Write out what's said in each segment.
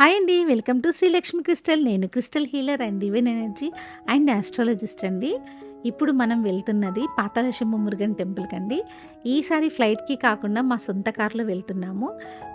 Hi అండి welcome to Srilakshmi crystal. నేను crystal healer and divine energy and astrologist అండి. ఇప్పుడు మనం వెళ్తున్నది పాతాళశంభ మురుగన్ టెంపుల్కి అండి ఈసారి ఫ్లైట్కి కాకుండా మా సొంత కార్లో వెళ్తున్నాము.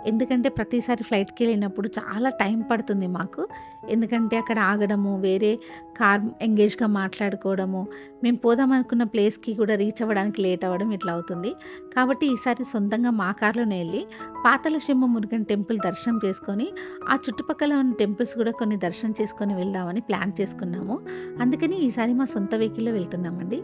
ఎందుకంటే ప్రతిసారి ఫ్లైట్కి వెళ్ళినప్పుడు చాలా టైం పడుతుంది మాకు. ఎందుకంటే అక్కడ ఆగడము వేరే కార్ ఎంగేజ్గా మాట్లాడుకోవడము మేము పోదాం అనుకున్న ప్లేస్కి కూడా రీచ్ అవ్వడానికి లేట్ అవ్వడం ఇట్లా అవుతుంది. కాబట్టి ఈసారి సొంతంగా మా కార్లోనే వెళ్ళి పాతాళశంభ మురుగన్ టెంపుల్ దర్శనం చేసుకొని ఆ చుట్టుపక్కల ఉన్న టెంపుల్స్ కూడా కొన్ని దర్శనం చేసుకొని వెళ్దామని ప్లాన్ చేసుకున్నాము. అందుకని ఈసారి మా సొంత వెహికల్లో వెళ్తున్నామండి.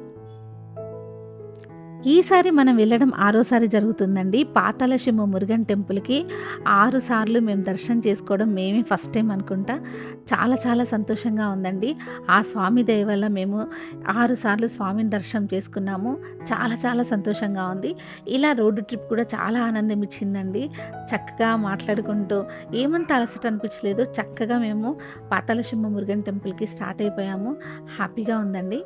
ఈసారి మనం వెళ్ళడం ఆరోసారి జరుగుతుందండి. పాతాళశంభ మురుగన్ టెంపుల్కి ఆరు సార్లు మేము దర్శనం చేసుకోవడం మేమే ఫస్ట్ టైం అనుకుంటా. చాలా చాలా సంతోషంగా ఉందండి. ఆ స్వామి దయ వల్ల మేము ఆరు సార్లు స్వామిని దర్శనం చేసుకున్నాము. చాలా చాలా సంతోషంగా ఉంది. ఇలా రోడ్డు ట్రిప్ కూడా చాలా ఆనందం ఇచ్చిందండి. చక్కగా మాట్లాడుకుంటూ ఏమంత అలసట అనిపించలేదు చక్కగా మేము పాతాళశంభ మురుగన్ టెంపుల్కి స్టార్ట్ అయిపోయాము. హ్యాపీగా ఉందండి.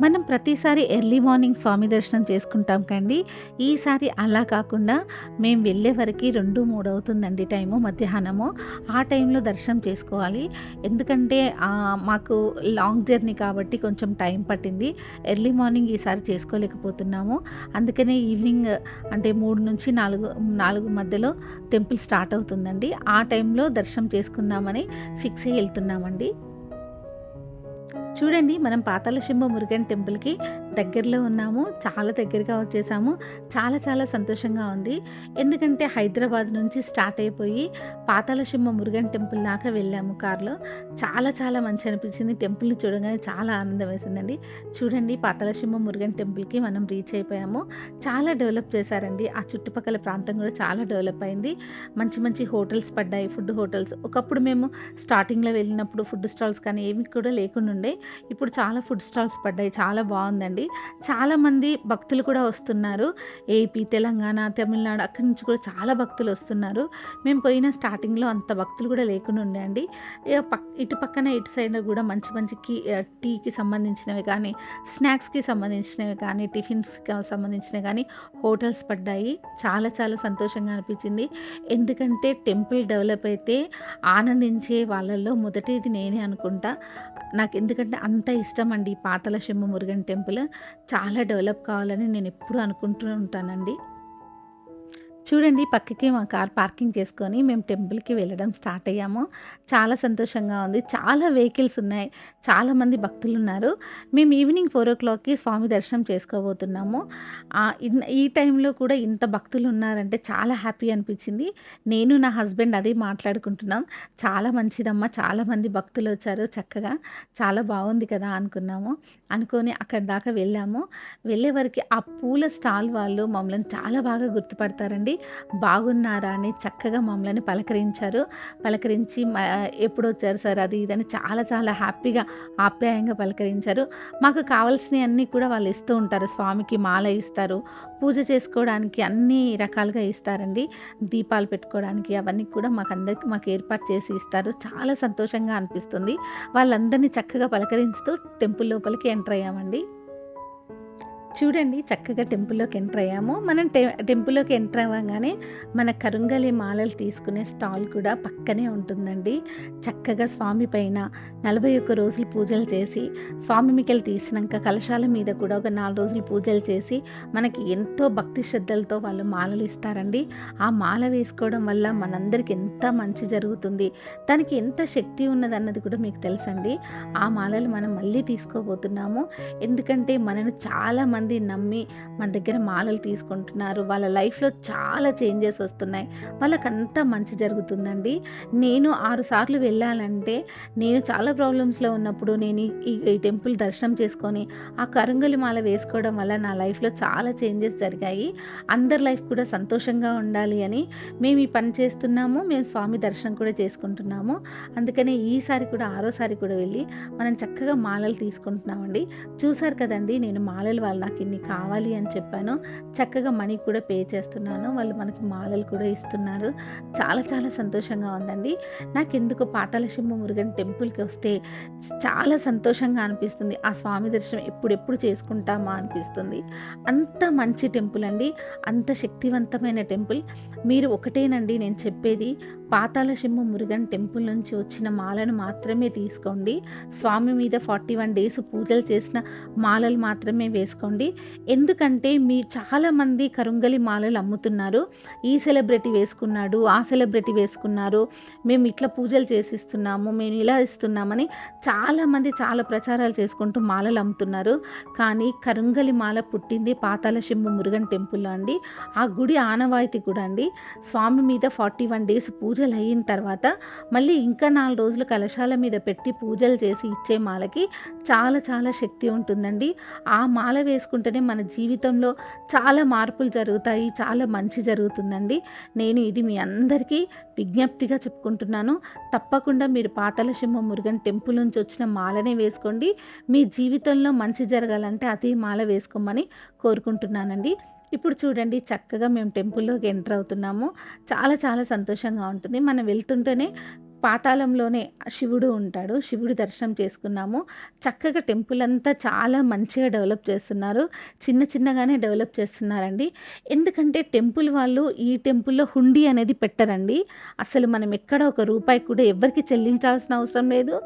మనం ప్రతిసారి ఎర్లీ మార్నింగ్ స్వామి దర్శనం చేసుకుంటాం కండి. ఈసారి అలా కాకుండా మేము వెళ్ళే వరకు రెండు మూడు అవుతుందండి టైము మధ్యాహ్నము. ఆ టైంలో దర్శనం చేసుకోవాలి. ఎందుకంటే మాకు లాంగ్ జర్నీ కాబట్టి కొంచెం టైం పట్టింది. ఎర్లీ మార్నింగ్ ఈసారి చేసుకోలేకపోతున్నాము. అందుకనే ఈవినింగ్ అంటే మూడు నుంచి నాలుగు నాలుగు మధ్యలో టెంపుల్ స్టార్ట్ అవుతుందండి. ఆ టైంలో దర్శనం చేసుకుందామని ఫిక్స్ అయ్యి వెళ్తున్నామండి. చూడండి మనం పాతాళశంభ మురుగన్ టెంపుల్కి దగ్గరలో ఉన్నాము. చాలా దగ్గరగా వచ్చేసాము. చాలా చాలా సంతోషంగా ఉంది. ఎందుకంటే హైదరాబాద్ నుంచి స్టార్ట్ అయిపోయి పాతాళసింహ మురుగన్ టెంపుల్ దాకా వెళ్ళాము కార్లో. చాలా చాలా మంచి అనిపించింది. టెంపుల్ని చూడగానే చాలా ఆనందం వేసిందండి. చూడండి పాతాళసింహ మురుగన్ టెంపుల్కి మనం రీచ్ అయిపోయాము. చాలా డెవలప్ చేశారండి. ఆ చుట్టుపక్కల ప్రాంతం కూడా చాలా డెవలప్ అయింది. మంచి మంచి హోటల్స్ పడ్డాయి. Food hotels. ఒకప్పుడు మేము స్టార్టింగ్లో వెళ్ళినప్పుడు ఫుడ్ స్టాల్స్ కానీ ఏమి కూడా లేకుండా ఉండే. ఇప్పుడు చాలా ఫుడ్ స్టాల్స్ పడ్డాయి. చాలా బాగుందండి. చాలామంది భక్తులు కూడా వస్తున్నారు. ఏపీ తెలంగాణ తమిళనాడు అక్కడి నుంచి కూడా చాలా భక్తులు వస్తున్నారు. మేము పోయిన స్టార్టింగ్లో అంత భక్తులు కూడా లేకుండా ఉండే అండి. పక్ ఇటు పక్కన ఇటు సైడ్ కూడా మంచి మంచి టీకి సంబంధించినవి కానీ స్నాక్స్కి సంబంధించినవి కానీ టిఫిన్స్కి సంబంధించినవి కానీ హోటల్స్ పడ్డాయి. చాలా చాలా సంతోషంగా అనిపించింది. ఎందుకంటే టెంపుల్ డెవలప్ అయితే ఆనందించే వాళ్ళల్లో మొదటిది నేనే అనుకుంటా. నాకు ఎందుకంటే అంత ఇష్టం అండి పాతల శంభ మురుగన్ టెంపుల్. చాలా డెవలప్ కావాలని నేను ఎప్పుడూ అనుకుంటూ ఉంటానండి. చూడండి పక్కకి మా కార్ పార్కింగ్ చేసుకొని మేము టెంపుల్కి వెళ్ళడం స్టార్ట్ అయ్యాము. చాలా సంతోషంగా ఉంది. చాలా వెహికల్స్ ఉన్నాయి. చాలామంది భక్తులు ఉన్నారు. మేము ఈవినింగ్ ఫోర్ ఓ క్లాక్కి స్వామి దర్శనం చేసుకోబోతున్నాము. ఈ టైంలో కూడా ఇంత భక్తులు ఉన్నారంటే చాలా హ్యాపీ అనిపించింది. నేను నా హస్బెండ్ అది మాట్లాడుకుంటున్నాం. చాలా మంచిదమ్మా. చాలా మంది భక్తులు వచ్చారు చక్కగా. చాలా బాగుంది కదా అనుకున్నాము. అనుకొని అక్కడి దాకా వెళ్ళాము. వెళ్ళే వరకు ఆ పూల స్టాల్ వాళ్ళు మమ్మల్ని చాలా బాగా గుర్తుపడతారండి. బాగున్నారా అని చక్కగా మమ్మల్ని పలకరించారు. పలకరించి ఎప్పుడు వచ్చారు సార్ అది ఇదని చాలా చాలా హ్యాపీగా ఆప్యాయంగా పలకరించారు. మాకు కావాల్సినవి అన్నీ కూడా వాళ్ళు ఇస్తూ ఉంటారు. స్వామికి మాల ఇస్తారు. పూజ చేసుకోవడానికి అన్ని రకాలుగా ఇస్తారండి. దీపాలు పెట్టుకోవడానికి అవన్నీ కూడా మాకు అందరికి మాకు ఏర్పాటు చేసి ఇస్తారు. చాలా సంతోషంగా అనిపిస్తుంది. వాళ్ళందరినీ చక్కగా పలకరిస్తూ టెంపుల్ లోపలికి ఎంటర్ అయ్యామండి. చూడండి చక్కగా టెంపుల్లోకి ఎంటర్ అయ్యాము. మనం టె టెంపుల్లోకి ఎంటర్ అవ్వగానే మన కరుంగలి మాలలు తీసుకునే స్టాల్ కూడా పక్కనే ఉంటుందండి. చక్కగా స్వామి పైన నలభై ఒక్క రోజులు పూజలు చేసి స్వామి మికెలు తీసినాక కలశాల మీద కూడా ఒక నాలుగు రోజులు పూజలు చేసి మనకి ఎంతో భక్తి శ్రద్ధలతో వాళ్ళు మాలలు ఇస్తారండి. ఆ మాల వేసుకోవడం వల్ల మనందరికి ఎంత మంచి జరుగుతుంది దానికి ఎంత శక్తి ఉన్నదన్నది కూడా మీకు తెలుసండి. ఆ మాలలు మనం మళ్ళీ తీసుకోబోతున్నాము. ఎందుకంటే మనను చాలా మంది నమ్మి మన దగ్గర మాలలు తీసుకుంటున్నారు. వాళ్ళ లైఫ్లో చాలా చేంజెస్ వస్తున్నాయి. వాళ్ళకంతా మంచి జరుగుతుందండి. నేను ఆరు సార్లు వెళ్ళాలంటే నేను చాలా ప్రాబ్లమ్స్లో ఉన్నప్పుడు నేను ఈ ఈ టెంపుల్ దర్శనం చేసుకొని ఆ కరుంగలి మాల వేసుకోవడం వల్ల నా లైఫ్లో చాలా చేంజెస్ జరిగాయి. అందరి లైఫ్ కూడా సంతోషంగా ఉండాలి అని మేము ఈ పని చేస్తున్నాము. మేము స్వామి దర్శనం కూడా చేసుకుంటున్నాము. అందుకనే ఈసారి కూడా ఆరోసారి కూడా వెళ్ళి మనం చక్కగా మాలలు తీసుకుంటున్నామండి. చూసారు కదండి నేను మాలలు వాళ్ళు నాకు ఇన్ని కావాలి అని చెప్పాను. చక్కగా మనీ కూడా పే చేస్తున్నాను. వాళ్ళు మనకి మాలలు కూడా ఇస్తున్నారు. చాలా చాలా సంతోషంగా ఉందండి. నాకు ఎందుకు పాతాళశంభ మురుగన్ టెంపుల్కి వస్తే చాలా సంతోషంగా అనిపిస్తుంది. ఆ స్వామి దర్శనం ఎప్పుడెప్పుడు చేసుకుంటామా అనిపిస్తుంది. అంత మంచి టెంపుల్ అండి. అంత శక్తివంతమైన టెంపుల్. మీరు ఒకటేనండి నేను చెప్పేది. పాతాళసింహ మురుగన్ టెంపుల్ నుంచి వచ్చిన మాలను మాత్రమే తీసుకోండి. స్వామి మీద ఫార్టీ వన్ డేస్ పూజలు చేసిన మాలలు మాత్రమే వేసుకోండి. ఎందుకంటే మీ చాలామంది కరుంగలి మాలలు అమ్ముతున్నారు. ఈ సెలబ్రిటీ వేసుకున్నాడు ఆ సెలబ్రిటీ వేసుకున్నారు. మేము ఇట్లా పూజలు చేసిస్తున్నాము మేము ఇలా ఇస్తున్నామని చాలామంది చాలా ప్రచారాలు చేసుకుంటూ మాలలు అమ్ముతున్నారు. కానీ కరుంగలి మాల పుట్టింది పాతాళసింహ మురుగన్ టెంపుల్లో అండి. ఆ గుడి ఆనవాయితీ కూడా అండి. స్వామి మీద ఫార్టీ వన్ డేస్ పూజ పూజలు అయిన తర్వాత మళ్ళీ ఇంకా నాలుగు రోజులు కలశాల మీద పెట్టి పూజలు చేసి ఇచ్చే మాలకి చాలా చాలా శక్తి ఉంటుందండి. ఆ మాల వేసుకుంటేనే మన జీవితంలో చాలా మార్పులు జరుగుతాయి చాలా మంచి జరుగుతుందండి. నేను ఇది మీ అందరికీ విజ్ఞప్తిగా చెప్పుకుంటున్నాను. తప్పకుండా మీరు పాతలసింహ మురుగన్ టెంపుల్ నుంచి వచ్చిన మాలనే వేసుకోండి. మీ జీవితంలో మంచి జరగాలంటే అదే మాల వేసుకోమని కోరుకుంటున్నానండి. ఇప్పుడు చూడండి చక్కగా మేము టెంపుల్లోకి ఎంటర్ అవుతున్నాము. చాలా చాలా సంతోషంగా ఉంటుంది. మనం వెళ్తుంటేనే పాతాళంలోనే శివుడు ఉంటాడు. శివుడి దర్శనం చేసుకున్నాము. చక్కగా టెంపుల్ అంతా చాలా మంచిగా డెవలప్ చేస్తున్నారు. చిన్న చిన్నగానే డెవలప్ చేస్తున్నారండి. ఎందుకంటే టెంపుల్ వాళ్ళు ఈ టెంపుల్లో హుండీ అనేది పెట్టరండి. అసలు మనం ఎక్కడ ఒక రూపాయి కూడా ఎవరికి చెల్లించాల్సిన అవసరం లేదు.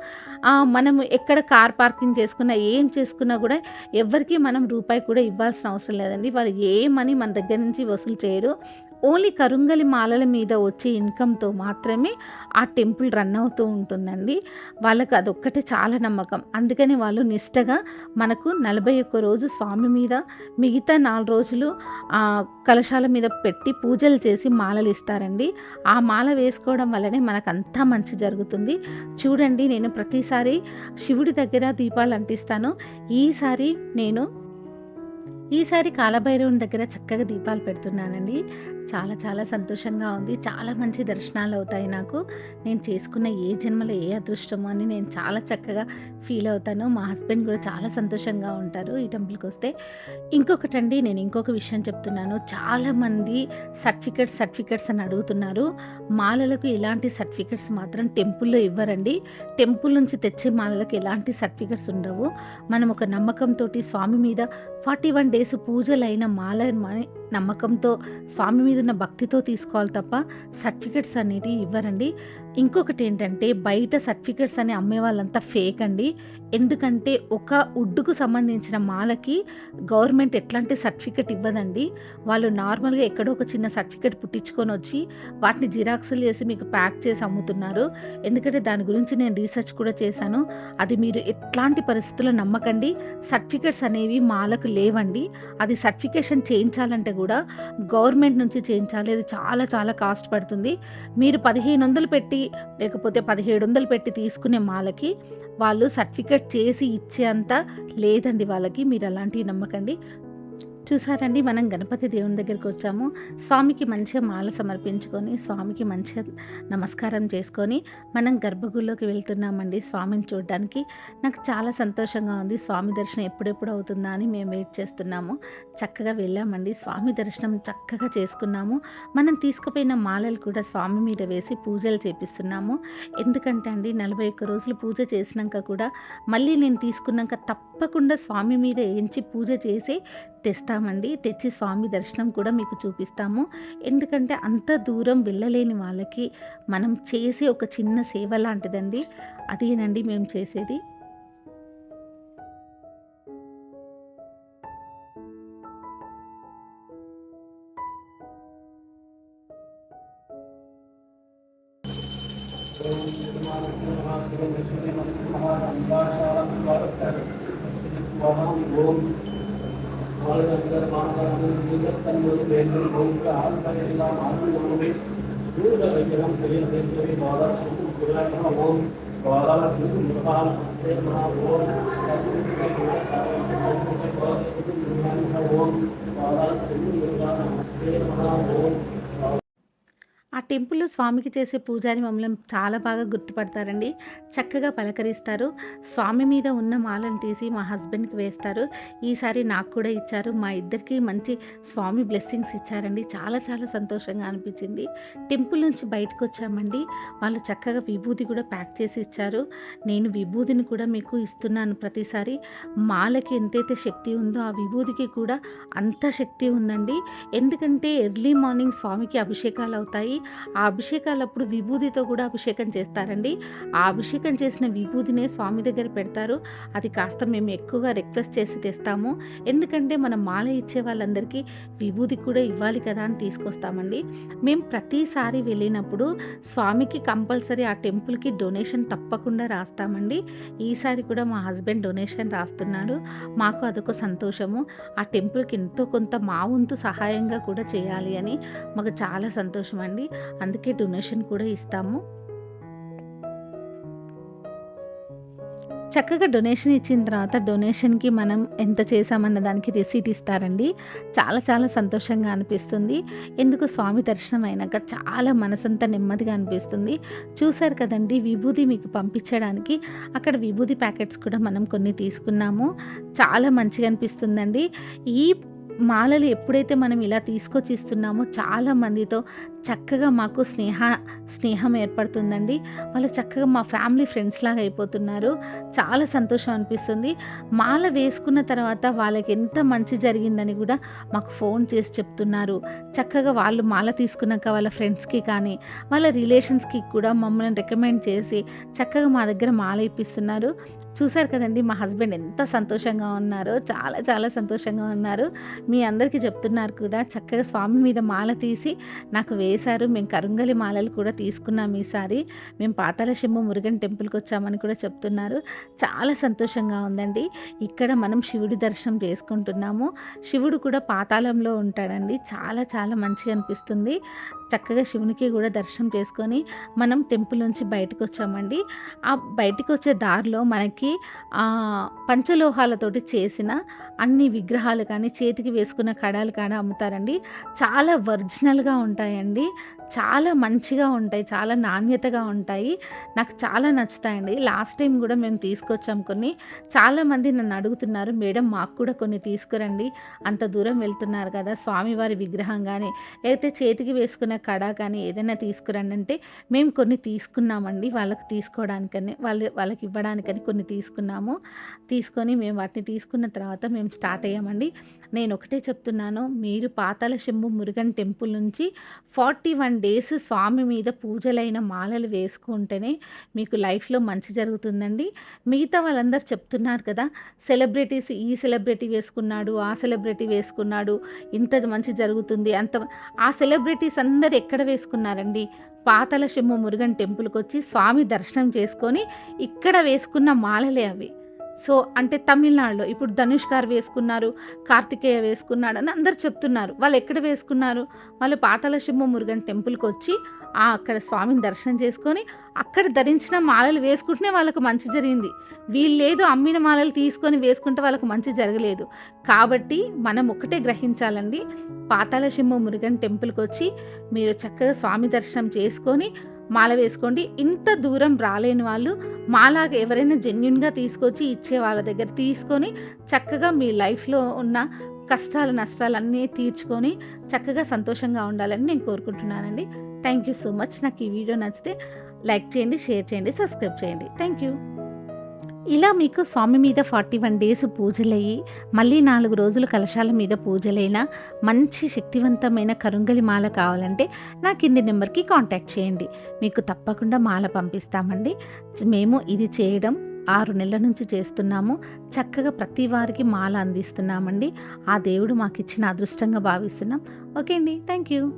మనం ఎక్కడ కార్ పార్కింగ్ చేసుకున్నా ఏం చేసుకున్నా కూడా ఎవరికి మనం రూపాయి కూడా ఇవ్వాల్సిన అవసరం లేదండి. వాళ్ళు ఏ మనీ మన దగ్గర నుంచి వసూలు చేయరు. ఓన్లీ కరుంగలి మాలల మీద వచ్చే ఇన్కమ్తో మాత్రమే ఆ టెంపుల్ రన్ అవుతూ ఉంటుందండి. వాళ్ళకి అదొక్కటే చాలా నమ్మకం. అందుకని వాళ్ళు నిష్టగా మనకు నలభై ఒక్క రోజు స్వామి మీద మిగతా నాలుగు రోజులు కలశాల మీద పెట్టి పూజలు చేసి మాలలు ఇస్తారండి. ఆ మాల వేసుకోవడం వల్లనే మనకు అంతా మంచి జరుగుతుంది. చూడండి నేను ప్రతిసారి శివుడి దగ్గర దీపాలు అంటిస్తాను. ఈసారి నేను ఈసారి కాలభైరవుని దగ్గర చక్కగా దీపాలు పెడుతున్నానండి. చాలా చాలా సంతోషంగా ఉంది. చాలా మంచి దర్శనాలు అవుతాయి నాకు. నేను చేసుకున్న ఏ జన్మలో ఏ అదృష్టమో అని నేను చాలా చక్కగా ఫీల్ అవుతాను. మా హస్బెండ్ కూడా చాలా సంతోషంగా ఉంటారు ఈ టెంపుల్కి వస్తే. ఇంకొకటండి నేను ఇంకొక విషయం చెప్తున్నాను. చాలామంది సర్టిఫికెట్స్ సర్టిఫికెట్స్ అని అడుగుతున్నారు. మాలలకు ఎలాంటి సర్టిఫికెట్స్ మాత్రం టెంపుల్లో ఇవ్వరండి. టెంపుల్ నుంచి తెచ్చే మాలలకు ఎలాంటి సర్టిఫికెట్స్ ఉండవు. మనం ఒక నమ్మకంతో స్వామి మీద ఫార్టీ వన్ డేస్ పూజలైన మాల నమ్మకంతో స్వామి మీద ఉన్న భక్తితో తీసుకోవాలి తప్ప సర్టిఫికెట్స్ అనేటివి ఇవ్వరండి. ఇంకొకటి ఏంటంటే బయట సర్టిఫికెట్స్ అని అమ్మే వాళ్ళంతా ఫేక్ అండి ఎందుకంటే ఒక ఉడ్డుకు సంబంధించిన మాలకి గవర్నమెంట్ ఎట్లాంటి సర్టిఫికెట్ ఇవ్వదండి. వాళ్ళు నార్మల్గా ఎక్కడో ఒక చిన్న సర్టిఫికెట్ పుట్టించుకొని వచ్చి వాటిని జిరాక్సులు చేసి మీకు ప్యాక్ చేసి అమ్ముతున్నారు. ఎందుకంటే దాని గురించి నేను రీసెర్చ్ కూడా చేశాను. అది మీరు ఎట్లాంటి పరిస్థితుల్లో నమ్మకండి. సర్టిఫికెట్స్ అనేవి మాలకు లేవండి. అది సర్టిఫికేషన్ చేయించాలంటే కూడా గవర్నమెంట్ నుంచి చేయించాలి. అది చాలా చాలా కాస్ట్ పడుతుంది. మీరు పదిహేను వందలు పెట్టి లేకపోతే పదిహేడు వందలు పెట్టి తీసుకునే మాలకి వాళ్ళు సర్టిఫికేట్ చేసి ఇచ్చేంత లేదండి వాళ్ళకి. మీరు అలాంటివి నమ్మకండి. చూసారండి మనం గణపతి దేవుని దగ్గరికి వచ్చాము. స్వామికి మంచిగా మాల సమర్పించుకొని స్వామికి మంచిగా నమస్కారం చేసుకొని మనం గర్భగుడిలోకి వెళ్తున్నామండి స్వామిని చూడడానికి. నాకు చాలా సంతోషంగా ఉంది స్వామి దర్శనం ఎప్పుడెప్పుడు అవుతుందా అని మేము వెయిట్ చేస్తున్నాము. చక్కగా వెళ్ళామండి స్వామి దర్శనం చక్కగా చేసుకున్నాము. మనం తీసుకుపోయిన మాలలు కూడా స్వామి మీద వేసి పూజలు చేపిస్తున్నాము. ఎందుకంటే అండి నలభై ఒక్క రోజులు పూజ చేసినాక కూడా మళ్ళీ నేను తీసుకున్నాక తప్పకుండా స్వామి మీద ఎంచి పూజ చేసి తెస్తామండి. తెచ్చి స్వామి దర్శనం కూడా మీకు చూపిస్తాము. ఎందుకంటే అంత దూరం వెళ్ళలేని వాళ్ళకి మనం చేసే ఒక చిన్న సేవ లాంటిదండి. అదేనండి మేము చేసేది. ವೇದನೆ ಭೂಮಿಕ ಆತ್ಮನೆಲ್ಲ ಮಾತುಗಳಿಗೆ ದೂರದ ವೈದ್ಯರಂ ಕಲಿಯ ದೇವರಿಗೆ ಬಾಲ ಸುಖ ಗುರುರಾತ್ಮ ಓಂ ಬಾಲ ಸುಖ ಮೃಪಾಲ ಸೇವಾ ಓಂ ಓಂ ಬಾಲ ಸುಖ ಮೃಪಾಲ ಸೇವಾ ಓಂ ఆ టెంపుల్లో స్వామికి చేసే పూజారి మమ్మల్ని చాలా బాగా గుర్తుపడతారండి. చక్కగా పలకరిస్తారు. స్వామి మీద ఉన్న మాలను తీసి మా హస్బెండ్కి వేస్తారు. ఈసారి నాకు కూడా ఇచ్చారు. మా ఇద్దరికి మంచి స్వామి బ్లెస్సింగ్స్ ఇచ్చారండి. చాలా చాలా సంతోషంగా అనిపించింది. టెంపుల్ నుంచి బయటకు వచ్చామండి. వాళ్ళు చక్కగా విభూతి కూడా ప్యాక్ చేసి ఇచ్చారు. నేను విభూతిని కూడా మీకు ఇస్తున్నాను ప్రతిసారి. మాలకి ఎంతైతే శక్తి ఉందో ఆ విభూతికి కూడా అంత శక్తి ఉందండి. ఎందుకంటే ఎర్లీ మార్నింగ్ స్వామికి అభిషేకాలు అవుతాయి. ఆ అభిషేకాలప్పుడు విభూదితో కూడా అభిషేకం చేస్తారండి. ఆ అభిషేకం చేసిన విభూదినే స్వామి దగ్గర పెడతారు. అది కాస్త మేము ఎక్కువగా రిక్వెస్ట్ చేసి తెస్తాము. ఎందుకంటే మనం మాల ఇచ్చే వాళ్ళందరికీ విభూది కూడా ఇవ్వాలి కదా అని తీసుకొస్తామండి. మేము ప్రతిసారి వెళ్ళినప్పుడు స్వామికి కంపల్సరీ ఆ టెంపుల్కి డొనేషన్ తప్పకుండా రాస్తామండి. ఈసారి కూడా మా హస్బెండ్ డొనేషన్ రాస్తున్నారు. మాకు అదొక సంతోషము. ఆ టెంపుల్కి ఎంతో కొంత మా వంతు సహాయంగా కూడా చేయాలి అని మాకు చాలా సంతోషం అండి అందుకే డొనేషన్ కూడా ఇస్తాము. చక్కగా డొనేషన్ ఇచ్చిన తర్వాత డొనేషన్కి మనం ఎంత చేసామన్న దానికి రిసీట్ ఇస్తారండి. చాలా చాలా సంతోషంగా అనిపిస్తుంది. ఎందుకు స్వామి దర్శనం అయినాక చాలా మనసంతా నెమ్మదిగా అనిపిస్తుంది. చూశారు కదండి విభూది మీకు పంపించడానికి అక్కడ విభూది ప్యాకెట్స్ కూడా మనం కొన్ని తీసుకున్నాము. చాలా మంచిగా అనిపిస్తుందండి. ఈ మాలలు ఎప్పుడైతే మనం ఇలా తీసుకొచ్చి ఇస్తున్నామో చాలా మందితో చక్కగా మాకు స్నేహ స్నేహం ఏర్పడుతుందండి. వాళ్ళు చక్కగా మా ఫ్యామిలీ ఫ్రెండ్స్ లాగా అయిపోతున్నారు. చాలా సంతోషం అనిపిస్తుంది. మాల వేసుకున్న తర్వాత వాళ్ళకి ఎంత మంచి జరిగిందని కూడా మాకు ఫోన్ చేసి చెప్తున్నారు. చక్కగా వాళ్ళు మాల తీసుకున్నాక వాళ్ళ ఫ్రెండ్స్కి కానీ వాళ్ళ రిలేషన్స్కి కూడా మమ్మల్ని రికమెండ్ చేసి చక్కగా మా దగ్గర మాల ఇప్పిస్తున్నారు. చూశారు కదండి మా హస్బెండ్ ఎంత సంతోషంగా ఉన్నారో చాలా చాలా సంతోషంగా ఉన్నారు. మీ అందరికీ చెప్తున్నారు కూడా చక్కగా స్వామి మీద మాల తీసి నాకు వేశారు. మేము కరుంగలి మాలలు కూడా తీసుకున్నాం ఈసారి. మేము పాతాల శంభు మురుగన్ టెంపుల్కి వచ్చామని కూడా చెప్తున్నారు. చాలా సంతోషంగా ఉందండి. ఇక్కడ మనం శివుడి దర్శనం చేసుకుంటున్నాము. శివుడు కూడా పాతాళంలో ఉంటాడండి. చాలా చాలా మంచిగా అనిపిస్తుంది. చక్కగా శివునికి కూడా దర్శనం చేసుకొని మనం టెంపుల్ నుంచి బయటకు వచ్చామండి ఆ బయటకు వచ్చే దారిలో మనకి పంచలోహాలతోటి చేసిన అన్ని విగ్రహాలు కానీ చేతికి వేసుకున్న కడాలు కానీ అమ్ముతారండి. చాలా ఒరిజినల్గా ఉంటాయండి. చాలా మంచిగా ఉంటాయి చాలా నాణ్యతగా ఉంటాయి. నాకు చాలా నచ్చుతాయండి. లాస్ట్ టైం కూడా మేము తీసుకొచ్చాం కొన్ని. చాలామంది నన్ను అడుగుతున్నారు మేడం మాకు కూడా కొన్ని తీసుకురండి. అంత దూరం వెళ్తున్నారు కదా స్వామివారి విగ్రహం కానీ అయితే చేతికి వేసుకున్న కడ కానీ ఏదైనా తీసుకురండి అంటే మేము కొన్ని తీసుకున్నామండి వాళ్ళకి తీసుకోవడానికని వాళ్ళ వాళ్ళకి ఇవ్వడానికని కొన్ని తీసుకున్నాము. తీసుకొని మేము వాటిని తీసుకున్న తర్వాత మేము స్టార్ట్ అయ్యామండి. నేను ఒకటే చెప్తున్నాను మీరు పాతాల శంభు మురుగన్ టెంపుల్ నుంచి ఫార్టీ వన్ డేస్ స్వామి మీద పూజలైన మాలలు వేసుకుంటేనే మీకు లైఫ్లో మంచి జరుగుతుందండి. మిగతా వాళ్ళందరూ చెప్తున్నారు కదా సెలబ్రిటీస్ ఈ సెలబ్రిటీ వేసుకున్నాడు ఆ సెలబ్రిటీ వేసుకున్నాడు ఇంత మంచి జరుగుతుంది అంత ఆ సెలబ్రిటీస్ అందరు ఎక్కడ వేసుకున్నారండి? పాతల శంభు మురుగన్ టెంపుల్కి వచ్చి స్వామి దర్శనం చేసుకొని ఇక్కడ వేసుకున్న మాలలే అవి. సో అంటే తమిళనాడులో ఇప్పుడు ధనుష్ గారు వేసుకున్నారు కార్తికేయ వేసుకున్నాడు అని అందరు చెప్తున్నారు. వాళ్ళు ఎక్కడ వేసుకున్నారు? వాళ్ళు పాతాల మురుగన్ టెంపుల్కి వచ్చి అక్కడ స్వామిని దర్శనం చేసుకొని అక్కడ ధరించిన మాలలు వేసుకుంటేనే వాళ్ళకు మంచి జరిగింది. వీళ్ళేదో అమ్మిన మాలలు తీసుకొని వేసుకుంటే వాళ్ళకు మంచి జరగలేదు. కాబట్టి మనం ఒకటే గ్రహించాలండి పాతాల మురుగన్ టెంపుల్కి వచ్చి మీరు చక్కగా స్వామి దర్శనం చేసుకొని మాల వేసుకోండి. ఇంత దూరం రాలేని వాళ్ళు మాలాగా ఎవరైనా జెన్యున్గా తీసుకొచ్చి ఇచ్చే వాళ్ళ దగ్గర తీసుకొని చక్కగా మీ లైఫ్లో ఉన్న కష్టాలు నష్టాలన్నీ తీర్చుకొని చక్కగా సంతోషంగా ఉండాలని నేను కోరుకుంటున్నానండి. థ్యాంక్ యూ సో మచ్ నాకు ఈ వీడియో నచ్చితే లైక్ చేయండి షేర్ చేయండి సబ్స్క్రైబ్ చేయండి. థ్యాంక్ యూ ఇలా మీకు స్వామి మీద ఫార్టీ వన్ డేస్ పూజలయ్యి మళ్ళీ నాలుగు రోజులు కలశాల మీద పూజలైన మంచి శక్తివంతమైన కరుంగలి మాల కావాలంటే నా కింది నెంబర్కి కాంటాక్ట్ చేయండి. మీకు తప్పకుండా మాల పంపిస్తామండి. మేము ఇది చేయడం ఆరు నెలల నుంచి చేస్తున్నాము. చక్కగా ప్రతి వారికి మాల అందిస్తున్నామండి. ఆ దేవుడు మాకు ఇచ్చిన అదృష్టంగా భావిస్తున్నాం. ఓకే అండి. Thank you.